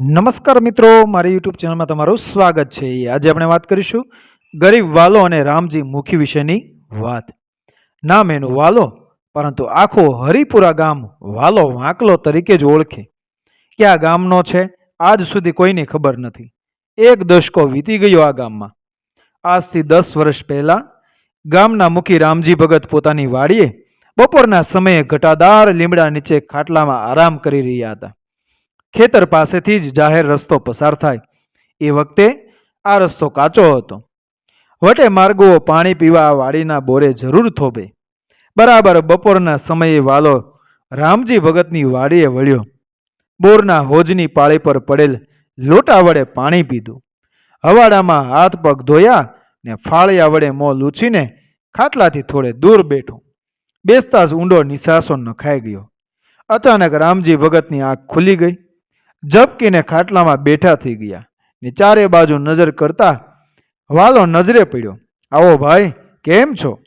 નમસ્કાર મિત્રો, મારી યુટ્યુબ ચેનલમાં તમારું સ્વાગત છે. આજે આપણે વાત કરીશું ગરીબ વાલો અને રામજી મુખી વિશેની વાત. નામ એનું વાલો, પરંતુ આખો હરિપુરા ગામ વાલો વાંકલો તરીકે જ ઓળખે. ક્યાં ગામનો છે? આજ સુધી કોઈને ખબર નથી. એક દશકો વીતી ગયો આ ગામમાં. આજથી દસ વર્ષ પહેલાં ગામના મુખી રામજી ભગત પોતાની વાડીએ બપોરના સમયે ઘટાદાર લીમડા નીચે ખાટલામાં આરામ કરી રહ્યા હતા. ખેતર પાસેથી જ જાહેર રસ્તો પસાર થાય. એ વખતે આ રસ્તો કાચો હતો. વટે માર્ગો પાણી પીવા વાડીના બોરે જરૂર થોભે. બરાબર બપોરના સમયે વાલો રામજી ભગતની વાડીએ વળ્યો. બોરના હોજની પાળી પર પડેલ લોટા વડે પાણી પીધું. હવાડામાં હાથ પગ ધોયા ને ફાળિયા વડે મોં લૂછીને ખાટલાથી થોડે દૂર બેઠો. બેસતા જ ઊંડો નિશાસો નખાઈ ગયો. અચાનક રામજી ભગતની આંખ ખુલી ગઈ. ઝબકીને ખાટલામાં બેઠા થઈ ગયા. ને ચારે બાજુ નજર કરતા વાલો નજરે પડ્યો. આવો ભાઈ, કેમ છો?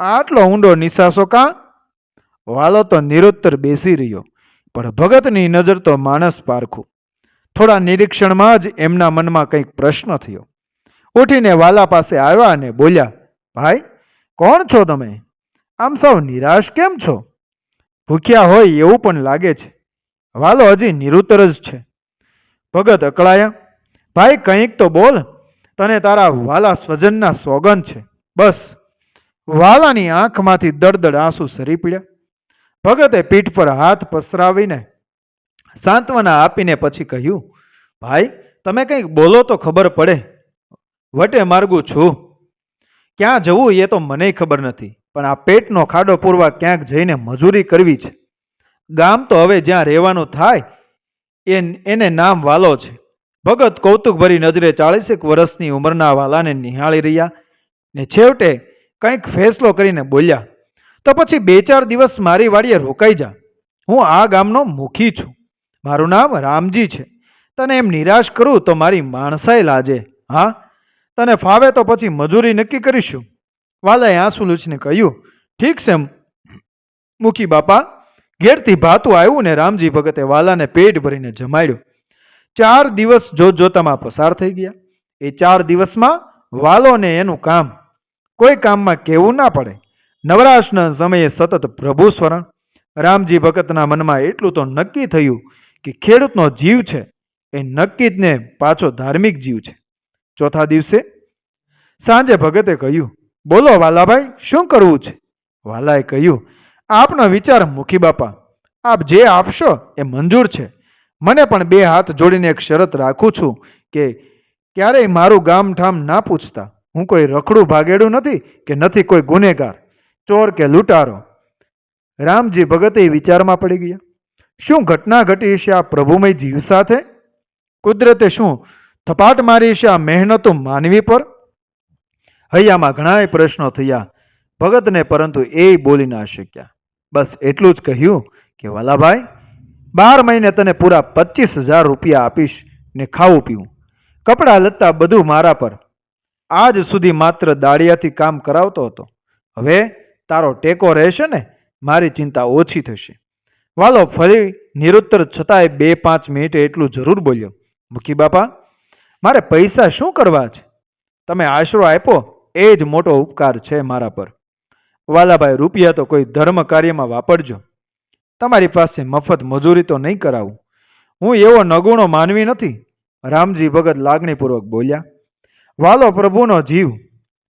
આટલો ઊંડો નિશાસો કાં? વાલો તો નિરુત્તર બેસી રહ્યો, પણ ભગતની નજર તો માણસ પારખું. થોડા નિરીક્ષણમાં જ એમના મનમાં કંઈક પ્રશ્ન થયો. ઉઠીને વાલા પાસે આવ્યા અને બોલ્યા, ભાઈ, કોણ છો તમે? આમ સૌ નિરાશ કેમ છો? ભૂખ્યા હોય એવું પણ લાગે છે. વાલો હજી નિરુત્તર જ છે. ભગત અકળાયા, ભાઈ, કંઈક તો બોલ. તને તારા વાલા સ્વજનના સોગન છે. બસ. વાલાની આંખમાંથી દળદળ આંસુ સરી પડ્યા. ભગતે પીઠ પર હાથ પસરાવીને સાંત્વના આપીને પછી કહ્યું, ભાઈ, તમે કંઈક બોલો તો ખબર પડે. વટે માર્ગું છું. ક્યાં જવું એ તો મને ખબર નથી. પણ આ પેટનો ખાડો પૂરવા ક્યાંક જઈને મજૂરી કરવી છે. ગામ તો હવે જ્યાં રહેવાનું થાય, એને નામ વાલો છે. ભગત કૌતુકભરી નજરે ચાળીસેક વર્ષની ઉંમરના વાલાને નિહાળી રહ્યા ને છેવટે કંઈક ફેસલો કરીને બોલ્યા, તો પછી બે ચાર દિવસ મારી વાડીએ રોકાઈ જા. હું આ ગામનો મુખી છું. મારું નામ રામજી છે. તને એમ નિરાશ કરું તો મારી માણસાઈ લાજે. હા? તને ફાવે તો પછી મજૂરી નક્કી કરીશું. વાલાએ આંસુ લૂછીને કહ્યું, ઠીક છે, મુખી બાપા. ઘેરથી ભાતું આવ્યું ને રામજી ભગતે વાલાને પેટ ભરીને જમાડ્યો. ચાર દિવસ જોત જોતામાં પસાર થઈ ગયા. એ ચાર દિવસમાં વાલોને એનું કામ કોઈ કામમાં કહેવું ના પડે. નવરાશના સમયે સતત પ્રભુ સ્મરણ. રામજી ભગતના મનમાં એટલું તો નક્કી થયું કે ખેડૂતનો જીવ છે એ નક્કી જ ને પાછો ધાર્મિક જીવ છે. ચોથા દિવસે સાંજે ભગતે કહ્યું, બોલો વાલાભાઈ, શું કરવું છે? વાલાએ કહ્યું આપનો વિચાર મુખી બાપા. આપ જે આપશો એ મંજૂર છે. મને પણ બે હાથ જોડીને એક શરત રાખું છું કે ક્યારેય મારું ગામ ઠામ ના પૂછતા. હું કોઈ રખડું ભાગેડું નથી કે નથી કોઈ ગુનેગાર. ચોર કે લૂંટારો. રામજી ભગત વિચારમાં પડી ગયા. શું ઘટના ઘટી છે આ પ્રભુમય જીવ સાથે? કુદરતે શું થપાટ મારી છે આ મહેનતો માનવી પર? હૈયામાં ઘણાય પ્રશ્નો થયા. ભગતને પરંતુ એ બોલી ના શક્યા. બસ એટલું જ કહ્યું કે, વાલાભાઈ, બાર મહિને તને પૂરા પચીસ હજાર રૂપિયા આપીશ ને ખાવું પીવું. કપડાં લત્તા બધું મારા પર. આજ સુધી માત્ર દાળિયાથી કામ કરાવતો હતો. હવે તારો ટેકો રહેશે ને, મારી ચિંતા ઓછી થશે. વાલો ફરી નિરુત્તર છતાંય બે પાંચ મિનિટે એટલું જરૂર બોલ્યો મુખી બાપા, મારે પૈસા શું કરવા છે? તમે આશરો આપ્યો, એ જ મોટો ઉપકાર છે મારા પર. વાલાભાઈ, રૂપિયા તો કોઈ ધર્મ કાર્યમાં વાપરજો. તમારી પાસે મફત મજૂરી તો નહીં કરાવું. હું એવો નગુણો માનવી નથી. રામજી ભગત લાગણીપૂર્વક બોલ્યા, વાલો પ્રભુનો જીવ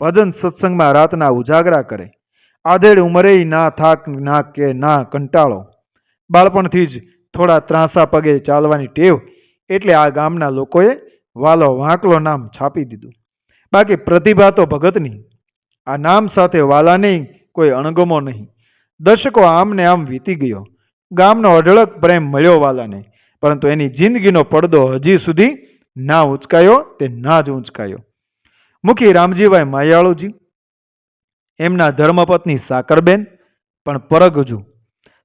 ભજન સત્સંગમાં રાતના ઉજાગરા કરે. આધેડ ઉંમરે ના થાક ના કે ના કંટાળો. બાળપણથી જ થોડા ત્રાસા પગે ચાલવાની ટેવ એટલે આ ગામના લોકોએ વાલો વાંકલો નામ છાપી દીધું. બાકી પ્રતિભા તો ભગતની. આ નામ સાથે વાલાને કોઈ અણગમો નહીં. દશકો આમને આમ વીતી ગયો. ગામનો અઢળક પ્રેમ મળ્યો વાલાને, પરંતુ એની જિંદગીનો પડદો હજી સુધી ના ઉંચકાયો તે ના જ ઉંચકાયો. મુખી રામજીભાઈ માયાળુજી, એમના ધર્મપત્ની સાકરબેન, પણ પરગજુ.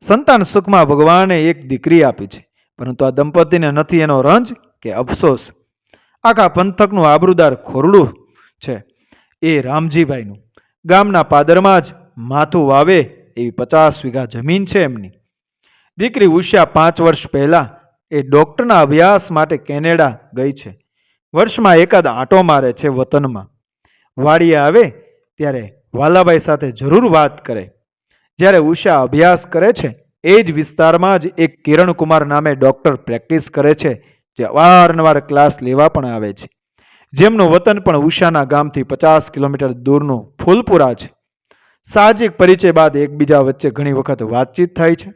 સંતાન સુખમાં ભગવાને એક દીકરી આપી છે, પરંતુ આ દંપતીને નથી એનો રંજ કે અફસોસ. આખા પંથકનું આબરૂદાર ખોરડું છે એ રામજીભાઈનું. ગામના પાદરમાં જ માથું વાવે એવી પચાસ વીઘા જમીન છે એમની. દીકરી ઉષા પાંચ વર્ષ પહેલાં એ ડૉક્ટરના અભ્યાસ માટે કેનેડા ગઈ છે. વર્ષમાં એકાદ આંટો મારે છે વતનમાં. વાડીએ આવે ત્યારે વાલાભાઈ સાથે જરૂર વાત કરે. જ્યારે ઉષા અભ્યાસ કરે છે, એ જ વિસ્તારમાં જ એક કિરણકુમાર નામે ડૉક્ટર પ્રેક્ટિસ કરે છે, જે અવારનવાર ક્લાસ લેવા પણ આવે છે. જેમનું વતન પણ ઉષાના ગામથી પચાસ કિલોમીટર દૂરનું ફૂલપુરા છે. સાહજિક પરિચય બાદ એકબીજા વચ્ચે ઘણી વખત વાતચીત થાય છે.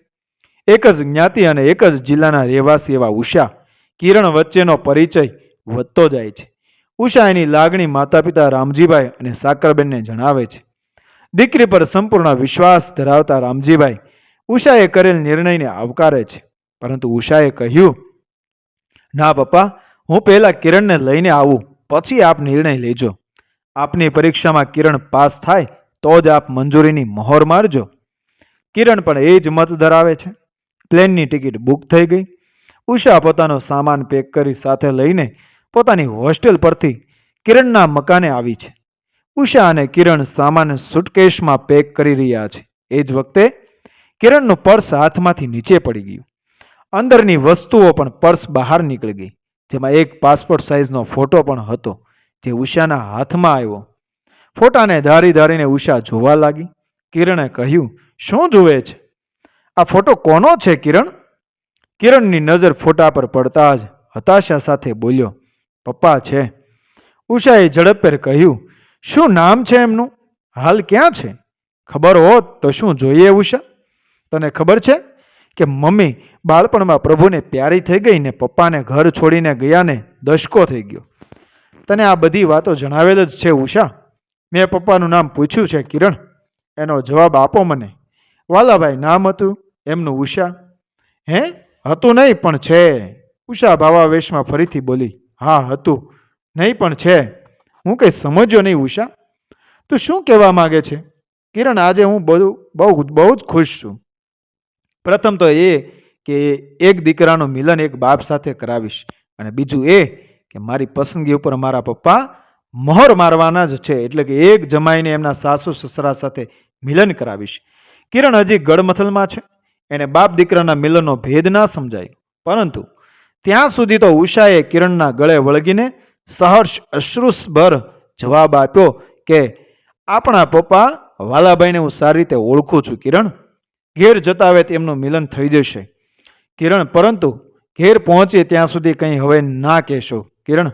એક જ જ્ઞાતિ અને એક જ જિલ્લાના રહેવાસી એવા ઉષા કિરણ વચ્ચેનો પરિચય વધતો જાય છે. ઉષા એની લાગણી માતા પિતા રામજીભાઈ અને સાકરબેનને જણાવે છે. દીકરી પર સંપૂર્ણ વિશ્વાસ ધરાવતા રામજીભાઈ ઉષાએ કરેલ નિર્ણયને આવકારે છે. પરંતુ ઉષાએ કહ્યું, ના પપ્પા, હું પહેલાં કિરણને લઈને આવું, પછી આપ નિર્ણય લેજો. આપની પરીક્ષામાં કિરણ પાસ થાય તો જ આપ મંજૂરીની મહોર મારજો. કિરણ પણ એ જ મત ધરાવે છે. પ્લેનની ટિકિટ બુક થઈ ગઈ. ઉષા પોતાનો સામાન પેક કરી સાથે લઈને પોતાની હોસ્ટેલ પરથી કિરણના મકાને આવી છે. ઉષા અને કિરણ સામાન સુટકેશમાં પેક કરી રહ્યા છે. એ જ વખતે કિરણનું પર્સ હાથમાંથી નીચે પડી ગયું. અંદરની વસ્તુઓ પણ પર્સ બહાર નીકળી ગઈ. જેમાં એક પાસપોર્ટ સાઇઝનો ફોટો પણ હતો, જે ઉષાના હાથમાં આવ્યો. ફોટાને ધારી ધારીને ઉષા જોવા લાગી. કિરણે કહ્યું, શું જુએ છે? આ ફોટો કોનો છે, કિરણ? કિરણની નજર ફોટા પર પડતા જ હતાશા સાથે બોલ્યો, પપ્પા છે. ઉષાએ ઝડપેર કહ્યું, શું નામ છે એમનું? હાલ ક્યાં છે? ખબર હોત તો શું જોઈએ ઉષા? તને ખબર છે કે મમ્મી બાળપણમાં પ્રભુને પ્યારી થઈ ગઈ ને પપ્પાને ઘર છોડીને ગયાને દશકો થઈ ગયો? તને આ બધી વાતો જણાવેલ જ છે ઉષા? મેં પપ્પાનું નામ પૂછ્યું છે, કિરણ. એનો જવાબ આપો મને. વાલાભાઈ, નામ હતું, એમનું ઉષા. હે? હતું નહીં, પણ છે. ઉષા ભાવાવેશમાં ફરીથી બોલી, હા, હતું. નહીં, પણ છે. હું કંઈ સમજ્યો નહીં, ઉષા. તું શું કહેવા માગે છે? કિરણ, આજે હું બધું બહુ બહુ જ ખુશ છું. પ્રથમ તો એ કે એક દીકરાનું મિલન એક બાપ સાથે કરાવીશ. અને બીજું એ કે મારી પસંદગી ઉપર મારા પપ્પા મહોર મારવાના જ છે. એટલે કે એક જમાઈને એમના સાસુ સસરા સાથે મિલન કરાવીશ. કિરણ હજી ગડમથલમાં છે. એને બાપ દીકરાના મિલનનો ભેદ ના સમજાય. પરંતુ ત્યાં સુધી તો ઉષાએ કિરણના ગળે વળગીને સહર્ષ અશ્રુસભર જવાબ આપ્યો કે, આપણા પપ્પા વાલાભાઈને હું સારી રીતે ઓળખું છું, કિરણ. ઘેર જતા હવે તેમનું મિલન થઈ જશે. કિરણ, પરંતુ ઘેર પહોંચે ત્યાં સુધી કંઈ હવે ના કહેશો, કિરણ.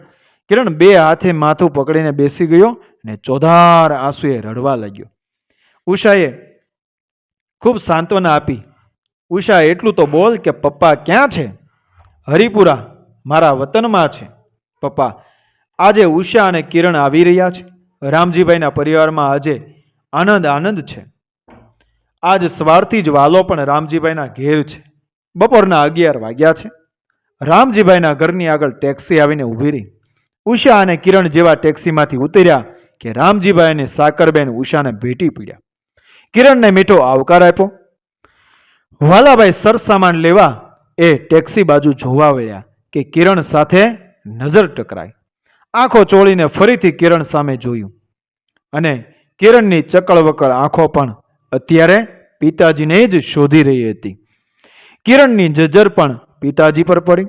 કિરણ બે હાથે માથું પકડીને બેસી ગયો અને ચોધાર આંસુએ રડવા લાગ્યો. ઉષાએ ખૂબ સાંત્વના આપી, ઉષા, એટલું તો બોલ કે પપ્પા ક્યાં છે? હરિપુરા મારા વતનમાં છે. પપ્પા, આજે ઉષા અને કિરણ આવી રહ્યા છે. રામજીભાઈના પરિવારમાં આજે આનંદ આનંદ છે. આજ સવારથી જ વાલો પણ રામજીભાઈના ઘેર છે. બપોરના અગિયાર વાગ્યા છે. રામજીભાઈના ઘરની આગળ ટેક્સી આવીને ઊભી રહી. ઉષા અને કિરણ જેવા ટેક્સીમાંથી ઉતર્યા કે રામજીભાઈ અને સાકરબેન ઉષાને ભેટી પડ્યા. કિરણને મીઠો આવકાર આપ્યો. વાલાભાઈ સરસામાન લેવા એ ટેક્સી બાજુ જોવા વળ્યા કે કિરણ સાથે નજર ટકરાઈ. આંખો ચોળીને ફરીથી કિરણ સામે જોયું. અને કિરણની ચકળવકળ આંખો પણ અત્યારે પિતાજીને જ શોધી રહી હતી. કિરણની નજર પણ પિતાજી પર પડી.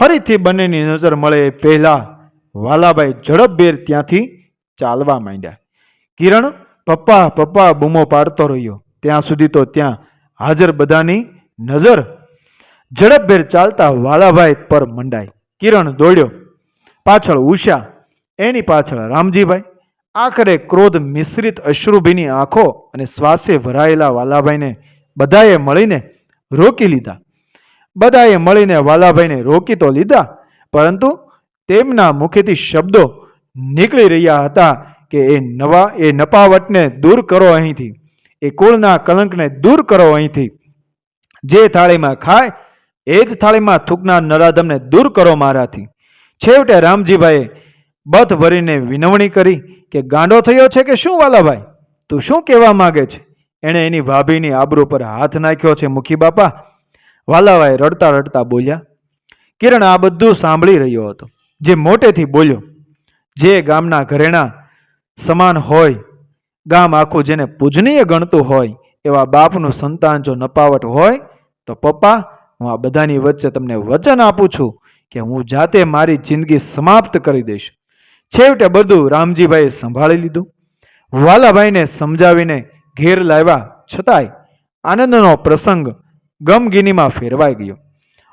ફરીથી બંનેની નજર મળે એ પહેલા વાલાભાઈ ઝડપભેર ત્યાંથી ચાલવા માંડ્યા. કિરણ પપ્પા પપ્પા બૂમો પાડતો રહ્યો. ત્યાં સુધી તો ત્યાં હાજર બધાની નજર ઝડપભેર ચાલતા વાલાભાઈ પર મંડાઈ. કિરણ દોડ્યો. પાછળ ઉષા, એની પાછળ રામજીભાઈ. આખરે ક્રોધ મિશ્રિત અશ્રુભીની આંખો અને શ્વાસે ભરાયેલા વાલાભાઈને બધાએ મળીને રોકી લીધા. બધાએ મળીને વાલાભાઈને રોકી તો લીધા, પરંતુ તેમના મુખેથી શબ્દો નીકળી રહ્યા હતા કે એ નવા, એ નપાવટને દૂર કરો અહીંથી. એ કુળના કલંકને દૂર કરો અહીંથી. જે થાળીમાં ખાય, એ જ થાળીમાં થૂકનાર નરાધમને દૂર કરો મારાથી. છેવટે રામજીભાઈએ બથ ભરીને વિનવણી કરી કે ગાંડો થયો છે કે શું વાલાભાઈ? તું શું કહેવા માગે છે? એણે એની ભાભીની આબરૂ પર હાથ નાખ્યો છે મુખી બાપા. વાલાભાઈ રડતા રડતા બોલ્યા, કિરણ, આ બધું સાંભળી રહ્યો હતો. જે મોટેથી બોલ્યો, જે ગામના ઘરેણા સમાન હોય, ગામ આખું જેને પૂજનીય ગણતું હોય, એવા બાપનું સંતાન જો નપાવટ હોય, તો પપ્પા, હું આ બધાની વચ્ચે તમને વચન આપું છું કે હું જાતે મારી જિંદગી સમાપ્ત કરી દઈશ. છેવટે બધું રામજીભાઈએ સંભાળી લીધું. વાલાભાઈને સમજાવીને ઘેર લાવ્યા છતાંય આનંદનો પ્રસંગ ગમગીનીમાં ફેરવાઈ ગયો.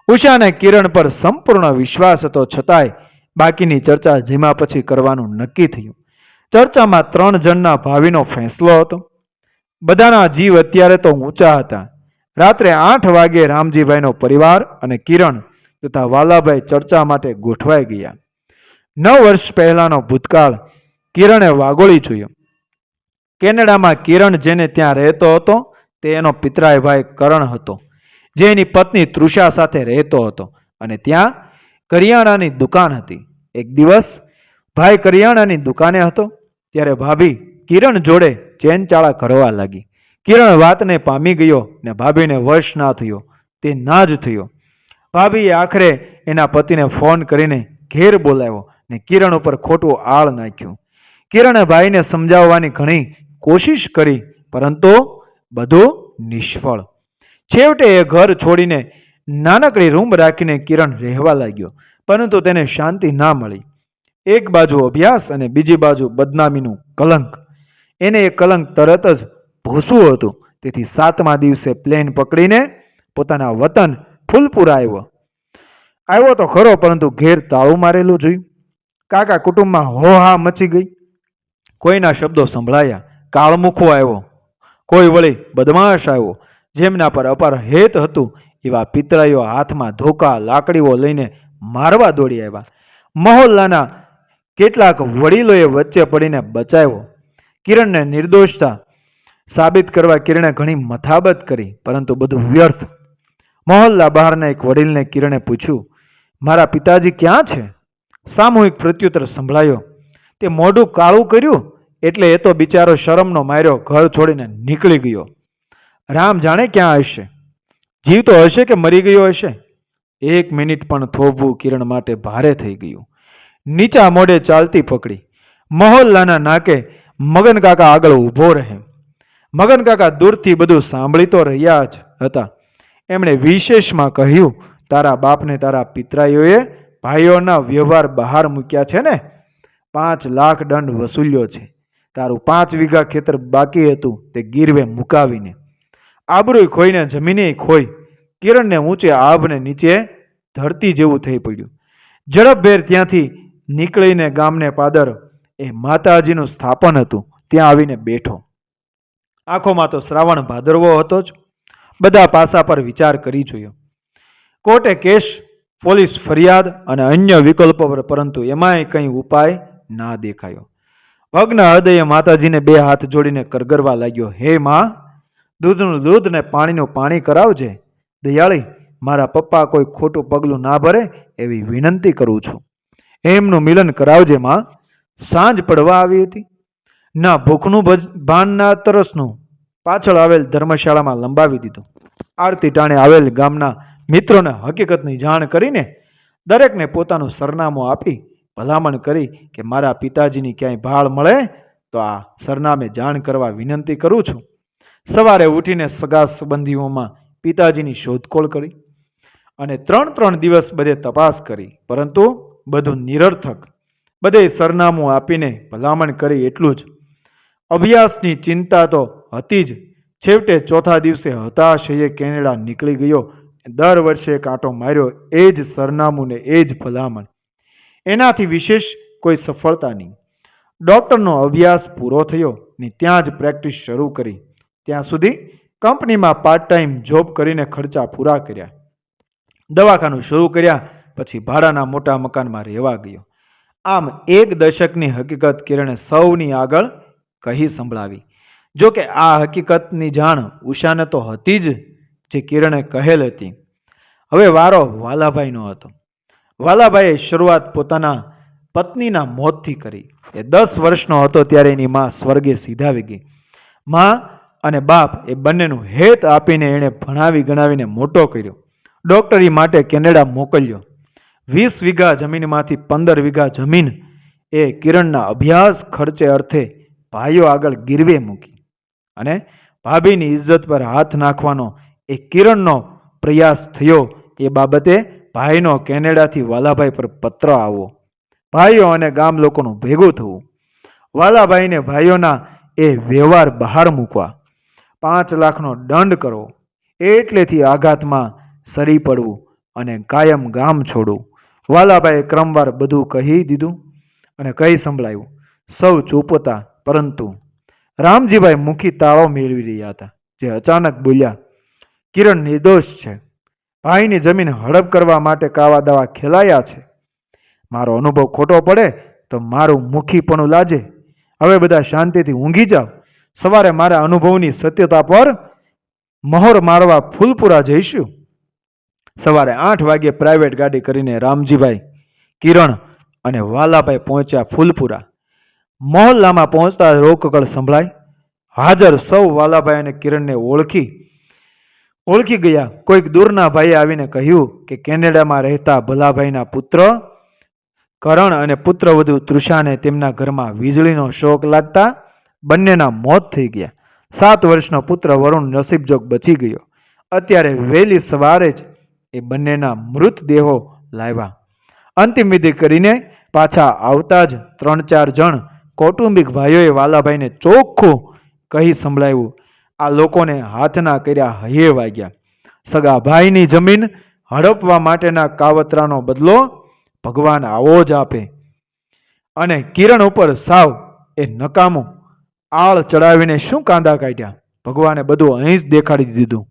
ઉષા અને કિરણ પર સંપૂર્ણ વિશ્વાસ હતો છતાંય બાકીની ચર્ચા જીમા પછી કરવાનું નક્કી થયું. ચર્ચામાં ત્રણ જણના ભાવિનો ફેંસલો હતો. બધાના જીવ અત્યારે તો ઊંચા હતા. રાત્રે આઠ વાગે રામજીભાઈનો પરિવાર અને કિરણ તથા વાલાભાઈ ચર્ચા માટે ગોઠવાઈ ગયા. નવ વર્ષ પહેલાનો ભૂતકાળ કિરણે વાગોળી જોયો. કેનેડામાં કિરણ જેને ત્યાં રહેતો હતો, તે એનો પિતરાય ભાઈ કરણ હતો, જે એની પત્ની તૃષા સાથે રહેતો હતો અને ત્યાં કરિયાણાની દુકાન હતી. એક દિવસ ભાઈ કરિયાણાની દુકાને હતો, ત્યારે ભાભી કિરણ જોડે ચેનચાળા કરવા લાગી. કિરણ વાતને પામી ગયો ને ભાભીને વશ ના થયો, તે ના જ થયો. ભાભીએ આખરે એના પતિને ફોન કરીને ઘેર બોલાવ્યો ને કિરણ ઉપર ખોટું આળ નાખ્યું. કિરણે ભાઈને સમજાવવાની ઘણી કોશિશ કરી, પરંતુ બધું નિષ્ફળ. છેવટે એ ઘર છોડીને નાનકડી રૂમ રાખીને કિરણ રહેવા લાગ્યો. પરંતુ તેને શાંતિ ના મળી. એક બાજુ અભ્યાસ અને બીજી બાજુ બદનામીનું કલંક. એને એ કલંક તરત જ ભૂસવું હતું. તેથી સાતમા દિવસે પ્લેન પકડીને પોતાના વતન ફૂલપુરા આવ્યો. આવ્યો તો ખરો, પરંતુ ઘેર તાળું મારેલું જોયું. કાકા કુટુંબમાં હોહા મચી ગઈ. કોઈના શબ્દો સંભળાયા. કાળમુખો આવ્યો. કોઈ વળી બદમાશ આવ્યો. જેમના પર અપાર હેત હતું, એવા પિતરાઈઓ હાથમાં ધોકા, લાકડીઓ લઈને મારવા દોડી આવ્યા. મહોલ્લાના કેટલાક વડીલોએ વચ્ચે પડીને બચાવ્યો. કિરણને નિર્દોષતા સાબિત કરવા કિરણે ઘણી મથાબત કરી, પરંતુ બધું વ્યર્થ. મહોલ્લા બહારના એક વડીલને કિરણે પૂછ્યું, મારા પિતાજી ક્યાં છે? સામૂહિક પ્રત્યુત્તર સંભળાયો. તે મોઢું કાળું કર્યું? એટલે એ તો બિચારો શરમનો માર્યો, ઘર છોડીને નીકળી ગયો. રામ જાણે ક્યાં હશે? જીવતો હશે કે મરી ગયો હશે? એક મિનિટ પણ થોભવું કિરણ માટે ભારે થઈ ગયું. નીચા મોઢે ચાલતી પકડી. મહોલ્લાના નાકે મગન કાકા આગળ ઊભો રહે. મગન કાકા દૂરથી બધું સાંભળી તો રહ્યા જ હતા. એમણે વિશેષમાં કહ્યું, તારા બાપને તારા પિતરાઈઓએ ભાઈઓના વ્યવહાર બહાર મૂક્યા છે ને? પાંચ લાખ દંડ વસૂલ્યો છે. તારું પાંચ વીઘા ખેતર બાકી હતું, તે ગીરવે મુકાવીને. આબરૂ ખોઈને જમીને ખોઈ. કિરણને ઊંચે આભને નીચે ધરતી જેવું થઈ પડ્યું. ઝડપભેર ત્યાંથી નીકળીને ગામને પાદર એ માતાજીનું સ્થાપન હતું. ત્યાં આવીને બેઠો. આંખોમાં તો શ્રાવણ ભાદરવો હતો જ. બધા પાસા પર વિચાર કરી જોયો. કોર્ટે કેસ, પોલીસ ફરિયાદ અને અન્ય વિકલ્પો પર, પરંતુ એમાંય કંઈ ઉપાય ના દેખાયો. ભગ્ન હૃદયે માતાજીને બે હાથ જોડીને કરગરવા લાગ્યો. હે માં, દૂધનું દૂધ ને પાણીનું પાણી કરાવજે. દયાળી, મારા પપ્પા કોઈ ખોટું પગલું ના ભરે એવી વિનંતી કરું છું. એમનું મિલન કરાવજે માં. સાંજ પડવા આવી હતી. ના, ભૂખનું ભાન ના તરસનું પાછળ આવેલ ધર્મશાળામાં લંબાવી દીધું. આરતી ટાણે આવેલ ગામના મિત્રોને હકીકતની જાણ કરીને દરેકને પોતાનું સરનામું આપી ભલામણ કરી કે મારા પિતાજીની ક્યાંય ભાળ મળે તો આ સરનામે જાણ કરવા વિનંતી કરું છું. સવારે ઉઠીને સગા સંબંધીઓમાં પિતાજીની શોધખોળ કરી અને ત્રણ ત્રણ દિવસ બધે તપાસ કરી. પરંતુ બધું નિરર્થક. બધે સરનામું આપીને ભલામણ કરી એટલું જ. અભ્યાસની ચિંતા તો હતી જ. છેવટે ચોથા દિવસે હતાશયે કેનેડા નીકળી ગયો. દર વર્ષે કાંટો માર્યો એ જ સરનામું ને એ જ ભલામણ. એનાથી વિશેષ કોઈ સફળતા નહીં. ડૉક્ટરનો અભ્યાસ પૂરો થયો ને ત્યાં જ પ્રેક્ટિસ શરૂ કરી. ત્યાં સુધી કંપનીમાં પાર્ટ ટાઈમ જોબ કરીને ખર્ચા પૂરા કર્યા. દવાખાનું શરૂ કર્યા, પછી ભાડાના મોટા મકાનમાં રહેવા ગયો. આમ એક દશકની હકીકત કિરણે સૌની આગળ કહી સંભળાવી. જો કે આ હકીકતની જાણ ઉષાને તો હતી જ, જે કિરણે કહેલ હતી. હવે વારો વાલાભાઈનો હતો. વાલાભાઈએ શરૂઆત પોતાના પત્નીના મોતથી કરી. એ દસ વર્ષનો હતો ત્યારે એની માં સ્વર્ગે સીધાવી ગઈ માં અને બાપ એ બંનેનું હેત આપીને એણે ભણાવી ગણાવીને મોટો કર્યો. ડૉક્ટરી માટે કેનેડા મોકલ્યો. વીસ વીઘા જમીનમાંથી પંદર વીઘા જમીન એ કિરણના અભ્યાસ ખર્ચે અર્થે ભાઈઓ આગળ ગીરવે મૂકી. અને ભાભીની ઇજ્જત પર હાથ નાખવાનો એ કિરણનો પ્રયાસ થયો એ બાબતે ભાઈનો કેનેડાથી વાલાભાઈ પર પત્ર આવવો ભાઈઓ અને ગામ લોકોનું ભેગું થવું. વાલાભાઈને ભાઈઓના એ વ્યવહાર બહાર મૂકવા. પાંચ લાખનો દંડ કરવો એટલેથી આઘાતમાં સરી પડવું અને કાયમ ગામ છોડવું. વાલાભાઈએ ક્રમવાર બધું કહી દીધું અને કહી સંભળાયું, સૌ ચૂપ હતા પરંતુ રામજીભાઈ મુખી તાળો મેળવી રહ્યા હતા, જે અચાનક બોલ્યા, કિરણ નિર્દોષ છે. ભાઈની જમીન હડપ કરવા માટે કાવા દાવા ખેલાયા છે. મારો અનુભવ ખોટો પડે તો મારું મુખીપણું લાજે. હવે બધા શાંતિથી ઊંઘી જાઓ. સવારે મારા અનુભવની સત્યતા પર મહોર મારવા ફૂલપુરા જઈશું. સવારે આઠ વાગ્યે પ્રાઇવેટ ગાડી કરીને રામજીભાઈ, કિરણ અને વાલાભાઈ પહોંચ્યા ફૂલપુરા. મહોલ્લામાં પહોંચતા રોકકળ સંભળાય. હાજર સૌ વાલાભાઈ અને કિરણને ઓળખી. ઓળખી ગયા. કોઈક દૂરના ભાઈએ આવીને કહ્યું કે કેનેડામાં રહેતા ભલાભાઈના પુત્ર કરણ અને પુત્રવધુ તૃષાને તેમના ઘરમાં વીજળીનો શોક લાગતા બંનેના મોત થઈ ગયા. સાત વર્ષનો પુત્ર વરુણ નસીબજોગ બચી ગયો. અત્યારે વહેલી સવારે જ એ બંનેના મૃતદેહો લાવ્યા. અંતિમ વિધિ કરીને પાછા આવતા જ ત્રણ ચાર જણ કૌટુંબિક ભાઈઓએ વાલાભાઈને ચોખ્ખું કહી સંભળાવ્યું. આ લોકોને હાથના કર્યા હૈયે વાગ્યા. સગા ભાઈની જમીન હડપવા માટેના કાવતરાનો બદલો ભગવાન આવો જ આપે. અને કિરણ ઉપર સાવ એ નકામું આળ ચડાવીને શું કાંદા કાઢ્યા? ભગવાને બધું અહીં જ દેખાડી દીધું.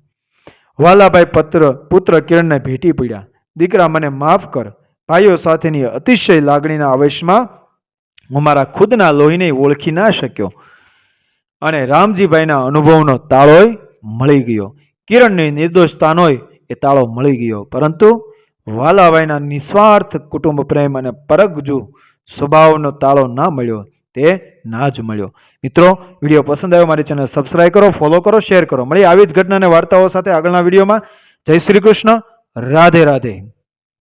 વાલાભાઈ પત્ર, પુત્ર કિરણને ભેટી પડ્યા. દીકરા, મને માફ કર. ભાઈઓ સાથેની અતિશય લાગણીના આવેશમાં હું મારા ખુદના લોહીને ઓળખી ના શક્યો અને રામજીભાઈના અનુભવનો તાળોય મળી ગયો. કિરણની નિર્દોષતાનોય એ તાળો મળી ગયો. પરંતુ વાલાભાઈના નિસ્વાર્થ કુટુંબ પ્રેમ અને પરગજુ સ્વભાવનો તાળો ના મળ્યો. તે ના જ મળ્યો. મિત્રો, વીડિયો પસંદ આવ્યો મારી ચેનલ સબસ્ક્રાઈબ કરો ફોલો કરો શેર કરો. મળી આવી જ ઘટના અને વાર્તાઓ સાથે આગળના વિડીયોમાં. જય શ્રી કૃષ્ણ. રાધે રાધે.